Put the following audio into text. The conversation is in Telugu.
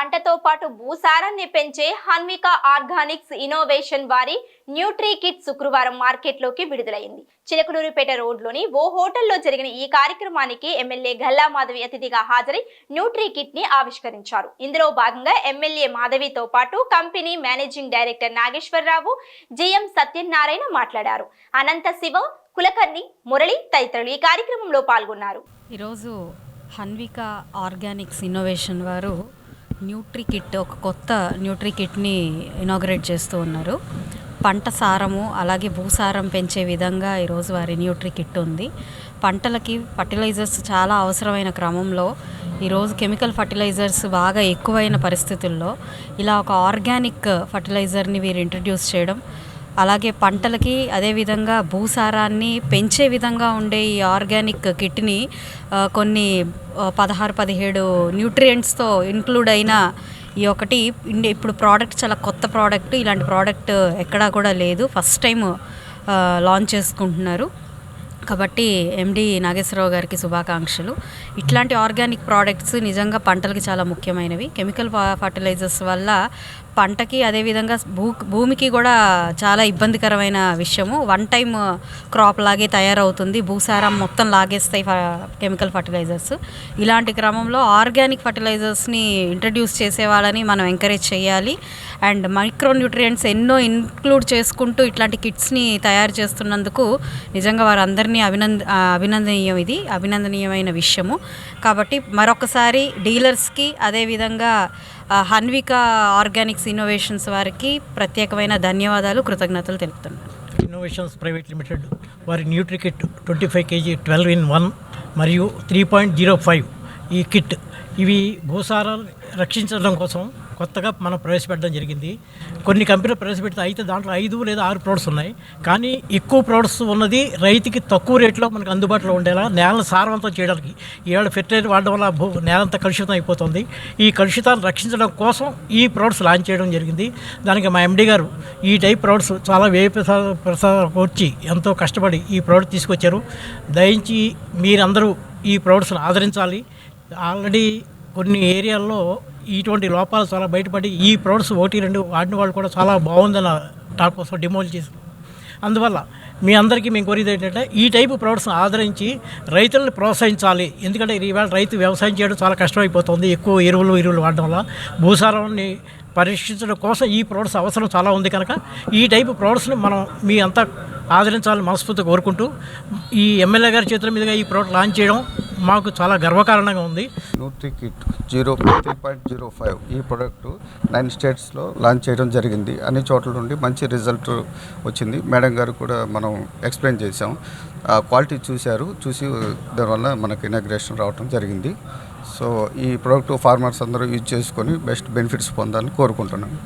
పంటతో పాటు భూసారాన్ని పెంచే హన్విక ఆర్గానిక్స్ ఇన్నోవేషన్ వారి న్యూట్రీ కిట్ శుక్రవారం మార్కెట్లోకి విడుదలైంది. చిలకలూరుపేట రోడ్లోని ఓ హోటల్లో జరిగిన ఈ కార్యక్రమానికి ఎమ్మెల్యే గల్లా మాధవి అతిథిగా హాజరై న్యూట్రీ కిట్ని ఆవిష్కరించారు. ఇందులో భాగంగా ఎమ్మెల్యే మాధవితో పాటు company managing director Nageswararao GM Satyanarayana మాట్లాడారు. అనంత శివ కులకర్ణి మురళి తదితరులు ఈ కార్యక్రమంలో పాల్గొన్నారు. ఈరోజు హన్విక ఆర్గానిక్స్ ఇన్నోవేషన్ వారు న్యూట్రీ కిట్ ఒక కొత్త న్యూట్రీ కిట్ని ఇనాగ్రేట్ చేస్తూ ఉన్నారు. పంట సారము అలాగే భూసారం పెంచే విధంగా ఈరోజు వారి న్యూట్రీ కిట్ ఉంది. పంటలకి ఫర్టిలైజర్స్ చాలా అవసరమైన క్రమంలో ఈరోజు కెమికల్ ఫర్టిలైజర్స్ బాగా ఎక్కువైన పరిస్థితుల్లో ఇలా ఒక ఆర్గానిక్ ఫర్టిలైజర్ని వీరు ఇంట్రడ్యూస్ చేయడం అలాగే పంటలకి అదేవిధంగా భూసారాన్ని పెంచే విధంగా ఉండే ఈ ఆర్గానిక్ కిట్ని కొన్ని పదహారు పదిహేడు న్యూట్రియంట్స్తో ఇంక్లూడ్ అయిన ఈ ఒకటి. ఇప్పుడు ప్రోడక్ట్ చాలా కొత్త ప్రోడక్ట్. ఇలాంటి ప్రోడక్ట్ ఎక్కడా కూడా లేదు. ఫస్ట్ టైం లాంచ్ చేసుకుంటున్నారు. కాబట్టి ఎండి నాగేశ్వరరావు గారికి శుభాకాంక్షలు. ఇట్లాంటి ఆర్గానిక్ ప్రోడక్ట్స్ నిజంగా పంటలకి చాలా ముఖ్యమైనవి. కెమికల్ ఫర్టిలైజర్స్ వల్ల పంటకి అదేవిధంగా భూ భూమికి కూడా చాలా ఇబ్బందికరమైన విషయము. వన్ టైం క్రాప్ లాగే తయారవుతుంది. భూసారం మొత్తం లాగేస్తాయి కెమికల్ ఫర్టిలైజర్స్. ఇలాంటి క్రమంలో ఆర్గానిక్ ఫర్టిలైజర్స్ని ఇంట్రడ్యూస్ చేసే వాళ్ళని మనం ఎంకరేజ్ చేయాలి. అండ్ మైక్రో న్యూట్రియంట్స్ ఎన్నో ఇన్క్లూడ్ చేసుకుంటూ ఇట్లాంటి కిట్స్ని తయారు చేస్తున్నందుకు నిజంగా వారందరినీ అభినంద అభినందనీయం ఇది. అభినందనీయమైన విషయము. కాబట్టి మరొకసారి డీలర్స్కి అదేవిధంగా హన్విక ఆర్గానిక్స్ ఇన్నోవేషన్స్ వారికి ప్రత్యేకమైన ధన్యవాదాలు కృతజ్ఞతలు తెలుపుతున్నాను. ఇన్నోవేషన్స్ ప్రైవేట్ లిమిటెడ్ వారి nutri kit twenty five kg twelve in one మరియు త్రీ పాయింట్ జీరో ఫైవ్ ఈ కిట్. ఇవి భూసారాలు రక్షించడం కోసం కొత్తగా మనం ప్రవేశపెట్టడం జరిగింది. కొన్ని కంపెనీలు ప్రవేశపెడితే అయితే దాంట్లో ఐదు లేదా ఆరు ప్రోడక్ట్స్ ఉన్నాయి. కానీ ఎక్కువ ప్రోడక్ట్స్ ఉన్నది రైతుకి తక్కువ రేట్లో మనకు అందుబాటులో ఉండేలా నేలను సారవంతం చేయడానికి. ఈవేళ ఫెర్టిలైజర్ వాడడం వల్ల భూ నేలంతా కలుషితం అయిపోతుంది. ఈ కలుషితాన్ని రక్షించడం కోసం ఈ ప్రోడక్ట్స్ లాంచ్ చేయడం జరిగింది. దానికి మా ఎండి గారు ఈ టైప్ ప్రోడక్ట్స్ చాలా వ్యయ ప్రసాద ప్రసాద వచ్చి ఎంతో కష్టపడి ఈ ప్రోడక్ట్ తీసుకొచ్చారు. దయించి మీరందరూ ఈ ప్రోడక్ట్స్ని ఆదరించాలి. ఆల్రెడీ కొన్ని ఏరియాల్లో ఇటువంటి లోపాలు చాలా బయటపడి ఈ ప్రొడక్ట్స్ ఒకటి రెండు వాడిన వాళ్ళు కూడా చాలా బాగుందని టాక్ కోసం డిమోల్ చేసి అందువల్ల మీ అందరికీ మేము కోరేది ఏంటంటే ఈ టైపు ప్రొడక్ట్స్ని ఆదరించి రైతులను ప్రోత్సహించాలి. ఎందుకంటే ఈవేళ రైతు వ్యవసాయం చేయడం చాలా కష్టమైపోతుంది. ఎక్కువ ఎరువులు ఎరువులు వాడడం వల్ల భూసారాన్ని పరీక్షించడం కోసం ఈ ప్రొడక్ట్స్ అవసరం చాలా ఉంది కనుక ఈ టైపు ప్రొడక్ట్స్ని మనం మీ అంతా ఆదరించాలని మనస్ఫూర్తిగా కోరుకుంటూ ఈ ఎమ్మెల్యే గారి చేతుల మీదుగా ఈ ప్రోడక్ట్ లాంచ్ చేయడం మాకు చాలా గర్వకారణంగా ఉంది. Nutri kit zero three point zero five ఈ ప్రోడక్ట్ నైన్ స్టేట్స్లో లాంచ్ చేయడం జరిగింది. అన్ని చోట్ల నుండి మంచి రిజల్ట్ వచ్చింది. మేడం గారు కూడా మనం ఎక్స్ప్లెయిన్ చేసాం ఆ క్వాలిటీ చూశారు. చూసి దానివల్ల మనకి ఇనాగ్రేషన్ రావడం జరిగింది. సో ఈ ప్రోడక్ట్ ఫార్మర్స్ అందరూ యూజ్ చేసుకొని బెస్ట్ బెనిఫిట్స్ పొందాలని కోరుకుంటున్నాను